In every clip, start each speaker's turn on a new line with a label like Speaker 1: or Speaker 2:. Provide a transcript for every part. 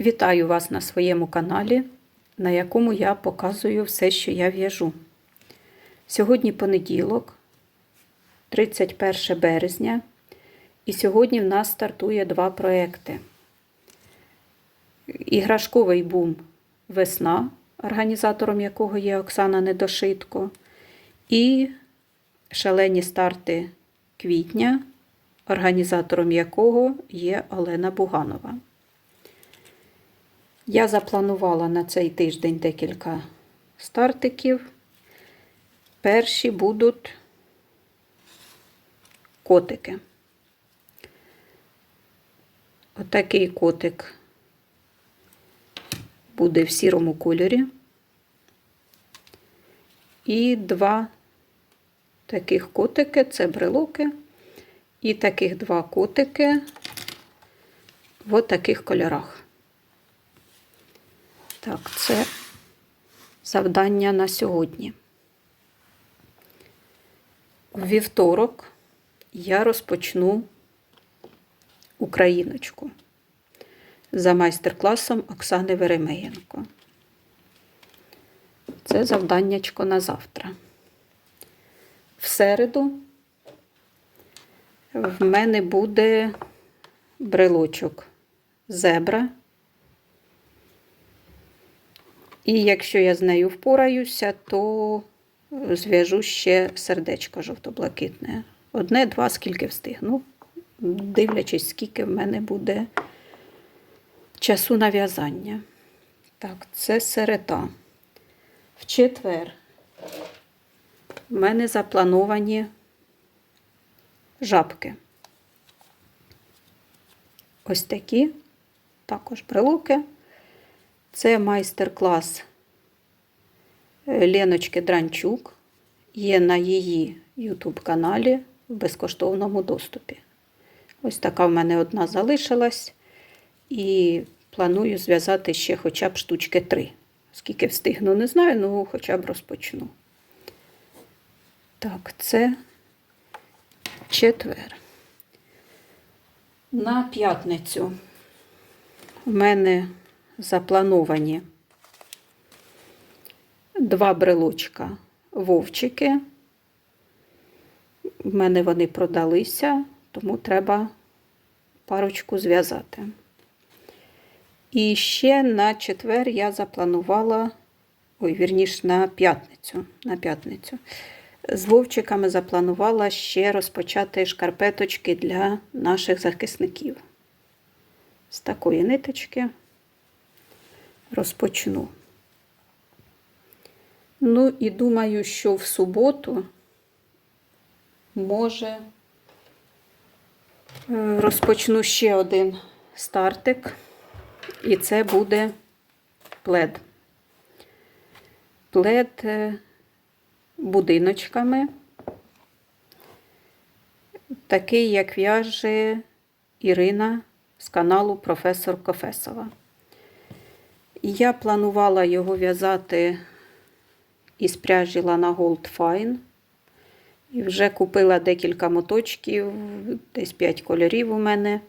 Speaker 1: Вітаю вас на своєму каналі, на якому я показую все, що я в'яжу. Сьогодні понеділок, 31 березня, і сьогодні в нас стартує два проекти. Іграшковий бум Весна, організатором якого є Оксана Недошитко, і шалені старти квітня, організатором якого є Олена Буганова. Я запланувала на цей тиждень декілька стартиків. Перші будуть котики. Отакий котик буде в сірому кольорі. І два таких котики це брелоки. І таких два котики в таких кольорах. Так, це завдання на сьогодні. У вівторок я розпочну Україночку за майстер-класом Оксани Веремеєнко. Це завданнячко на завтра. В середу в мене буде брелочок зебра. І якщо я з нею впораюся, то зв'яжу ще сердечко жовто-блакитне. Одне, два, скільки встигну, дивлячись, скільки в мене буде часу на в'язання. Так, це середа. В четвер в мене заплановані жабки. Ось такі, також брелоки. Це майстер-клас Леночки Дранчук. Є на її YouTube-каналі в безкоштовному доступі. Ось така в мене одна залишилась. І планую зв'язати ще хоча б штучки три. Скільки встигну, не знаю, ну хоча б розпочну. Так, це четвер. На п'ятницю в мене заплановані два брелочка вовчики. В мене вони продалися, тому треба парочку зв'язати. І ще на четвер я запланувала, ой, вірніш, на п'ятницю. На п'ятницю. З вовчиками запланувала ще розпочати шкарпеточки для наших захисників. З такої ниточки розпочну. Ну і думаю, що в суботу може е, розпочну ще один стартик, і це буде плед. Плед е, будиночками, такий, як в'яже Ірина з каналу Професор Кофесова. Я планувала його в'язати із пряжі Lana Gold Fine. І вже купила декілька моточків, десь 5 кольорів у мене.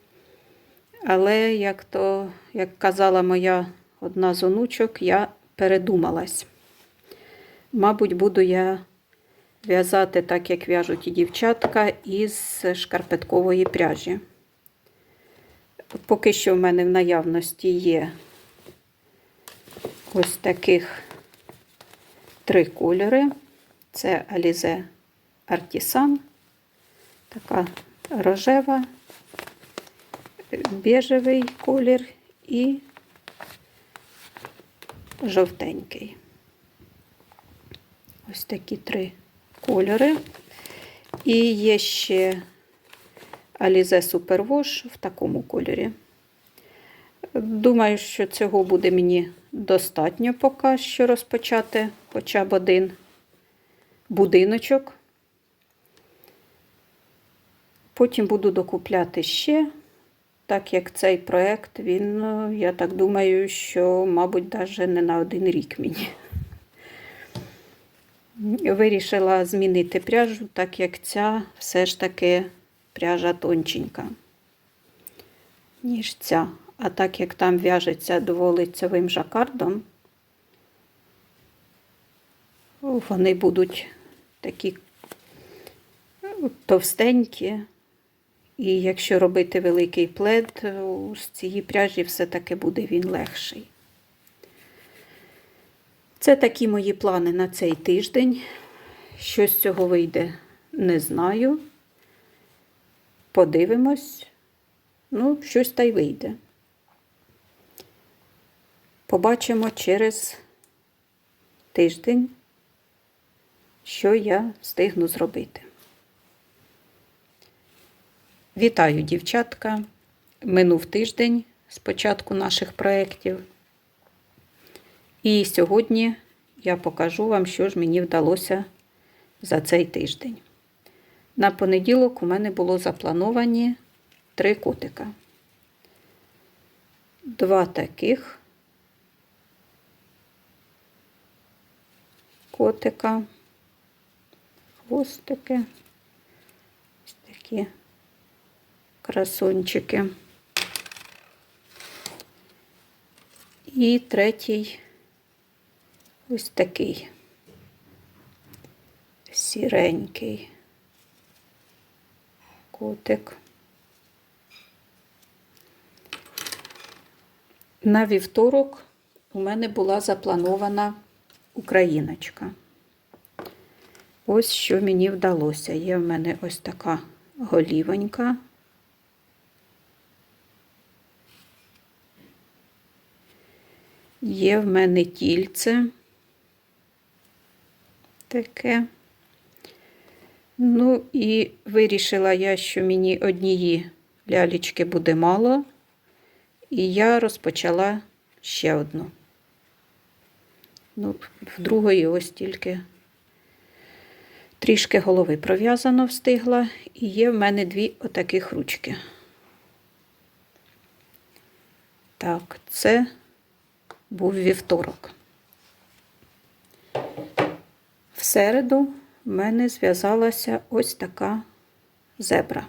Speaker 1: Але, як то, як казала моя одна з онучок, я передумалась. Мабуть, буду я в'язати так, як в'яжуть і дівчатка, із шкарпеткової пряжі. Поки що в мене в наявності є ось таких три кольори. Це Alize Artisan, така рожева, біжевий колір і жовтенький. Ось такі три кольори. І є ще Alize Superwash в такому кольорі. Думаю, що цього буде мені достатньо поки що розпочати хоча б один будиночок. Потім буду докупляти ще, так як цей проєкт, він, ну, я так думаю, що, мабуть, навіть не на один рік мені. Вирішила змінити пряжу, так як ця все ж таки пряжа тонченька, ніж ця. А так як там в'яжеться дволицевим жакардом, вони будуть такі ну, товстенькі. І якщо робити великий плед, з цієї пряжі все-таки буде він легший. Це такі мої плани на цей тиждень. Що з цього вийде, не знаю. Подивимось. Ну, щось та й вийде. Побачимо через тиждень, що я встигну зробити. Вітаю, дівчатка! Минув тиждень з початку наших проєктів. І сьогодні я покажу вам, що ж мені вдалося за цей тиждень. На понеділок у мене було заплановані три котика. Два таких котика, хвостики, ось такі красунчики. І третій ось такий сіренький котик. На вівторок у мене була запланована україночка. Ось що мені вдалося. Є в мене ось така голівонька. Є в мене тільце таке. Ну, і вирішила я, що мені однієї лялечки буде мало, і я розпочала ще одну. Ну, в другої ось тільки трішки голови пров'язано встигла, і є в мене дві отаких ручки. Так, це був вівторок. В середу в мене зв'язалася ось така зебра.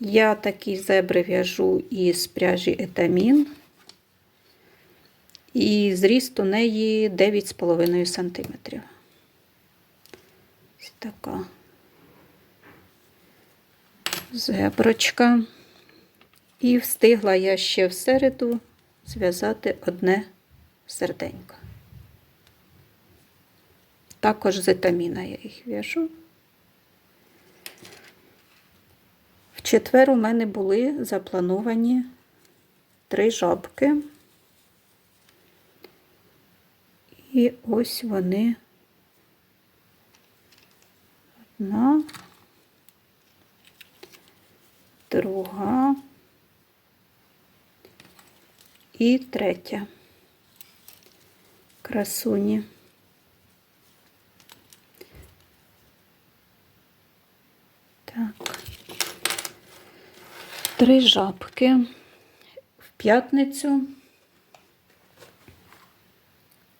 Speaker 1: Я такі зебри в'яжу із пряжі етамін, і зріст у неї 9,5 см. Ось така зеброчка. І встигла я ще в середу зв'язати одне серденько. Також з етаміна я їх в'яжу. Четвер у мене були заплановані три жабки. І ось вони одна, друга і третя красуні. Так, три жабки в п'ятницю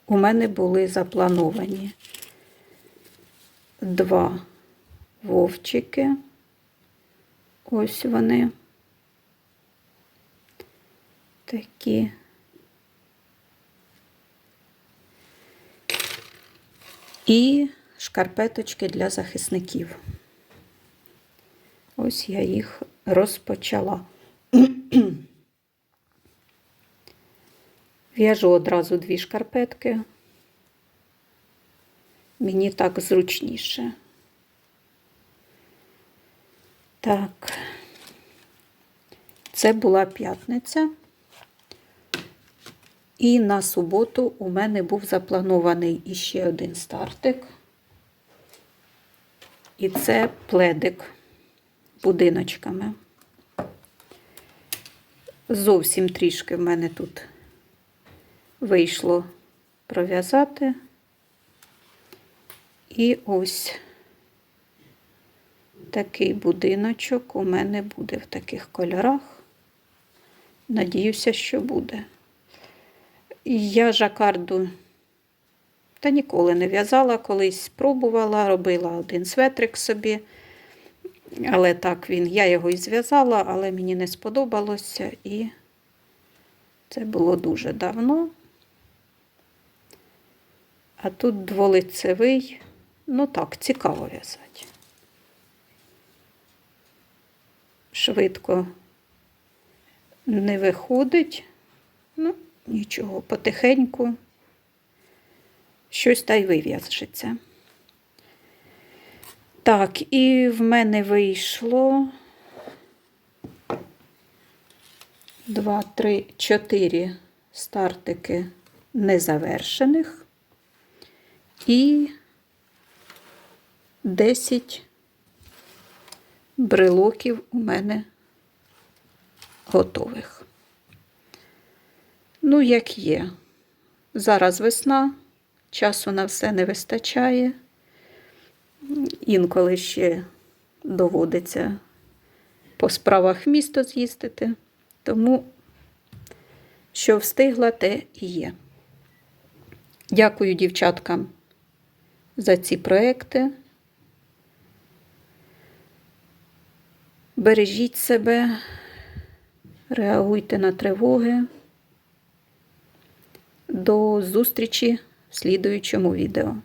Speaker 1: у мене були заплановані два вовчики. Ось вони такі. І шкарпеточки для захисників. Ось я їх розпочала. В'яжу одразу дві шкарпетки. Мені так зручніше. Так, це була п'ятниця. І на суботу у мене був запланований іще один стартик. І це пледик будиночками. Зовсім трішки в мене тут вийшло пров'язати. І ось такий будиночок у мене буде в таких кольорах. Надіюся, що буде. Я жакарду та ніколи не в'язала, колись спробувала, робила один светрик собі. Але так він, я його і зв'язала, але мені не сподобалося, і це було дуже давно. А тут дволицевий, ну так, цікаво в'язати. Швидко не виходить. Ну, нічого, потихеньку щось та й вив'яжеться. Так, і в мене вийшло 2, 3, 4 стартики незавершених і 10 брелоків у мене готових. Ну, як є. Зараз весна, часу на все не вистачає. Інколи ще доводиться по справах місто з'їздити. Тому, що встигла, те і є. Дякую дівчаткам за ці проекти. Бережіть себе, реагуйте на тривоги. До зустрічі в слідуючому відео.